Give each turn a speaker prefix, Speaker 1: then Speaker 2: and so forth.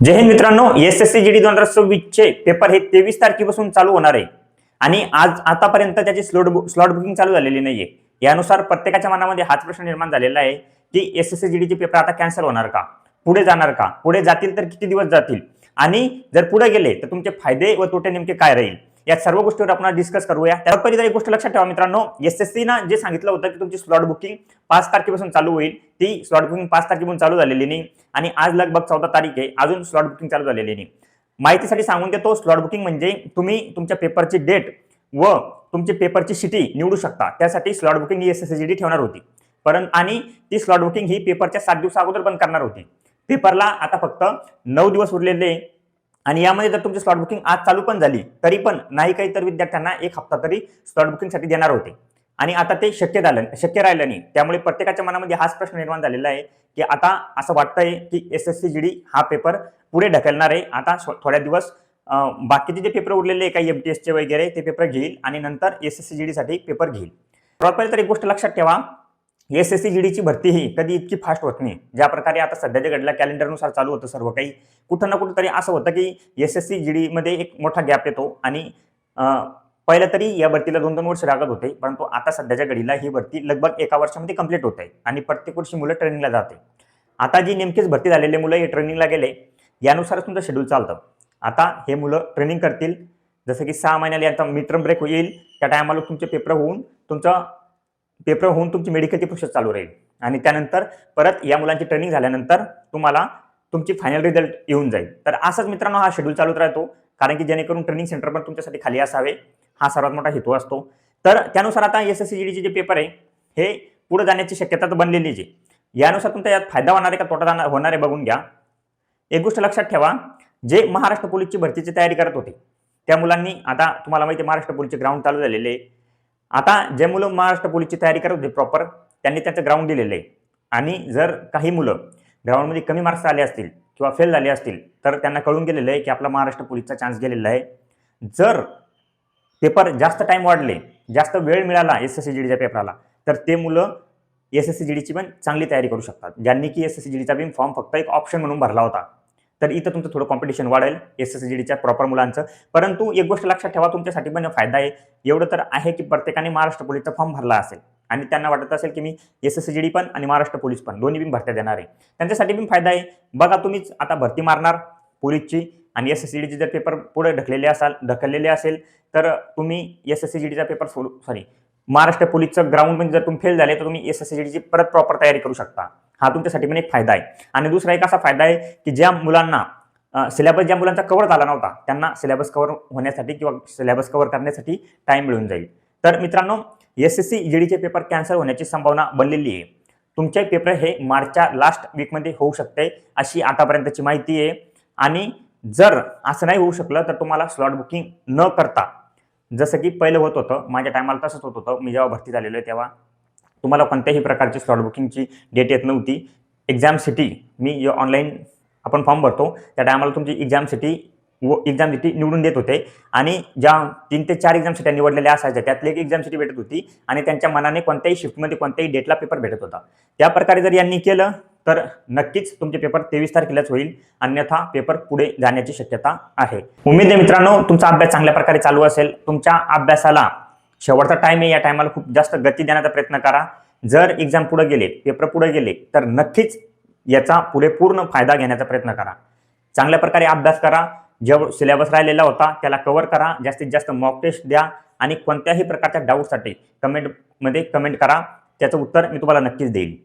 Speaker 1: जय हिंद मित्रांनो S S C G D दोन हजार सव्वीसचे पेपर हे तेवीस तारखेपासून चालू होणार आहे. आणि आज आतापर्यंत त्याची स्लॉट स्लॉट बुकिंग चालू झालेली नाहीये. यानुसार प्रत्येकाच्या मनामध्ये हाच प्रश्न निर्माण झालेला आहे की एस एस सी जी डीचे पेपर आता कॅन्सल होणार का? पुढे जाणार का? पुढे जातील तर किती दिवस जातील? आणि जर पुढे गेले तर तुमचे फायदे व तोटे नेमके काय राहील? या सर्व गोष्टीवर आपण डिस्कस करूया. त्या पहिली तर एक गोष्ट लक्षात ठेवा मित्रांनो. एस एस सी ना जे सांगितलं होतं की तुमची स्लॉट बुकिंग पाच तारखेपासून चालू होईल ती स्लॉट बुकिंग पाच तारखेपासून चालू झालेली नाही. आणि आज लगभग चौदा तारीख आहे अजून स्लॉट बुकिंग चालू झालेली नाही. माहितीसाठी सांगून देतो स्लॉट बुकिंग म्हणजे तुम्ही तुमच्या पेपरची डेट व तुमची पेपरची सिटी निवडू शकता. त्यासाठी स्लॉट बुकिंग ही एस एस डी ठेवणार होती. परंतु आणि ती स्लॉट बुकिंग ही पेपरच्या सात दिवसा अगोदर बंद करणार होती. पेपरला आता फक्त नऊ दिवस उरलेले आणि यामध्ये जर तुमची स्लॉट बुकिंग आज चालू पण झाली तरी पण नाही काही तर विद्यार्थ्यांना एक हप्ता तरी स्लॉट बुकिंगसाठी देणार होते. आणि आता ते शक्य झालं शक्य राहिलं नाही. त्यामुळे प्रत्येकाच्या मनामध्ये हाच प्रश्न निर्माण झालेला आहे की आता असं वाटतंय की S S C G D हा पेपर पुढे ढकलणार आहे. आता थोड्या दिवस बाकीचे जे पेपर उरलेले आहे काही एम टी एसचे वगैरे ते पेपर घेईल आणि नंतर एस एस सी जी डीसाठी पेपर घेईल. सर्वात पहिले तर एक गोष्ट लक्षात ठेवा एस एस सी जी डीची भरती ही कधी इतकी फास्ट होत नाही. ज्या प्रकारे आता सध्याच्या घडल्या कॅलेंडरनुसार चालू होतं सर्व काही कुठं ना कुठंतरी असं होतं की एस एस सी जी डीमध्ये एक मोठा गॅप येतो आणि पहिलं तरी या भरतीला दोन दोन वर्ष लागत होते परंतु आता सध्याच्या घडीला ही भरती लगभग एका वर्षामध्ये कंप्लीट होत आहे आणि प्रत्येक वर्षी मुलं ट्रेनिंगला जाते. आता जी नेमकीच भरती झालेले मुलं हे ट्रेनिंगला गेले यानुसारच तुमचं शेड्यूल चालतं. आता हे मुलं ट्रेनिंग करतील जसं की सहा महिन्याला यांचा मिड ब्रेक होईल त्या टायमाला तुमचे पेपर होऊन तुमचं पेपर होऊन तुमची मेडिकलची प्रोसेस चालू राहील. आणि त्यानंतर परत या मुलांची ट्रेनिंग झाल्यानंतर तुम्हाला तुमची फायनल रिझल्ट येऊन जाईल. तर असंच मित्रांनो हा शेड्यूल चालूच राहतो. कारण की जेणेकरून ट्रेनिंग सेंटर पण तुमच्यासाठी खाली असावे. हा सर्वात मोठा हेतू असतो. तर त्यानुसार आता एस एस सी जी डीचे जे पेपर आहे हे पुढे जाण्याची शक्यता तर बनलेलीच आहे. यानुसार तुमचा यात फायदा होणार आहे का तोटा जाणार होणार आहे बघून घ्या. एक गोष्ट लक्षात ठेवा जे महाराष्ट्र पोलीसची भरतीची तयारी करत होते त्या मुलांनी आता तुम्हाला माहिती महाराष्ट्र पोलीसचे ग्राउंड चालू झालेले आहे. आता जे मुलं महाराष्ट्र पोलीसची तयारी करत होते प्रॉपर त्यांनी त्याचं ग्राउंड दिलेलं आहे. आणि जर काही मुलं ग्राउंडमध्ये कमी मार्क्स आले असतील किंवा फेल झाले असतील तर त्यांना कळून गेलेलं आहे की आपला महाराष्ट्र पोलीसचा चान्स गेलेला आहे. जर पेपर जास्त टाईम वाढले जास्त वेळ मिळाला एस एस सी जी डीच्या पेपराला तर ते मुलं एस एस सी जी डीची पण चांगली तयारी करू शकतात. ज्यांनी की एस एस सी जी डीचा बी फॉर्म फक्त एक ऑप्शन म्हणून भरला होता. तर इथं तुमचं थोडं कॉम्पिटिशन वाढेल एस एस सी जी डीच्या प्रॉपर मुलांचं. परंतु एक गोष्ट लक्षात ठेवा तुमच्यासाठी पण फायदा आहे. एवढं तर आहे की प्रत्येकाने महाराष्ट्र पोलीसचा फॉर्म भरला असेल. आणि त्यांना वाटत असेल की मी S S C G D पण आणि महाराष्ट्र पोलीस पण दोन्ही पण भरत्या देणार आहे. त्यांच्यासाठी पण फायदा आहे. बघा तुम्हीच आता भरती मारणार पोलीसची आणि एस एस सी डीचे जर पेपर पुढे ढकलेले असाल ढकललेले असेल तर तुम्ही एस एस सी जी डीचा पेपर सोडू सॉरी महाराष्ट्र पोलीसचं ग्राउंड म्हणजे जर तुम्ही फेल झाले तर तुम्ही एस एस सी डीची परत प्रॉपर तयारी करू शकता. हा तुमच्यासाठी पण एक फायदा आहे. आणि दुसरा एक असा फायदा आहे की ज्या मुलांना सिलेबस ज्या मुलांचा कव्हर झाला नव्हता त्यांना सिलेबस कव्हर होण्यासाठी किंवा सिलेबस कव्हर करण्यासाठी टाईम मिळून जाईल. तर मित्रांनो एस एस सी जी डीचे पेपर कॅन्सल होण्याची संभावना बनलेली आहे. तुमचे पेपर हे मार्चच्या लास्ट वीकमध्ये होऊ शकते अशी आतापर्यंतची माहिती आहे. आणि जर असं नाही होऊ शकलं तर तुम्हाला स्लॉट बुकिंग न करता जसं की पहिलं होत होतं माझ्या टायमाला तसंच होत होतं मी जेव्हा भरती झालेलो आहे तेव्हा तुम्हाला कोणत्याही प्रकारची स्लॉट बुकिंगची डेट येत नव्हती. एक्झाम सिटी मी ऑनलाईन आपण फॉर्म भरतो. त्या टायमाला तुमची एक्झाम सिटी व एक्झाम सिटी निवडून देत होते. आणि ज्या तीन ते चार एक्झाम सिट्या निवडलेल्या असायच्या त्यातली एक एक्झाम सिटी भेटत होती. आणि त्यांच्या मनाने कोणत्याही शिफ्टमध्ये कोणत्याही डेटला पेपर भेटत होता. त्या प्रकारे जर यांनी केलं तर नक्कीच तुमचे पेपर तेवीस तारखेलाच होईल. अन्यथा पेपर पुढे जाण्याची शक्यता आहे. उमेद आहे मित्रांनो तुमचा अभ्यास चांगल्या प्रकारे चालू असेल. तुमच्या अभ्यासाला शेवटचा टाईम आहे या टायमाला खूप जास्त गती देण्याचा प्रयत्न करा. जर एक्झाम पुढे गेले पेपर पुढे गेले तर नक्कीच याचा पुरेपूर्ण फायदा घेण्याचा प्रयत्न करा. चांगल्या प्रकारे अभ्यास करा. जेव सिलेबस राहिलेला होता त्याला कव्हर करा. जास्तीत जास्त मॉक टेस्ट द्या आणि कोणत्याही प्रकारच्या डाऊटसाठी कमेंटमध्ये कमेंट करा. त्याचं उत्तर मी तुम्हाला नक्कीच देईल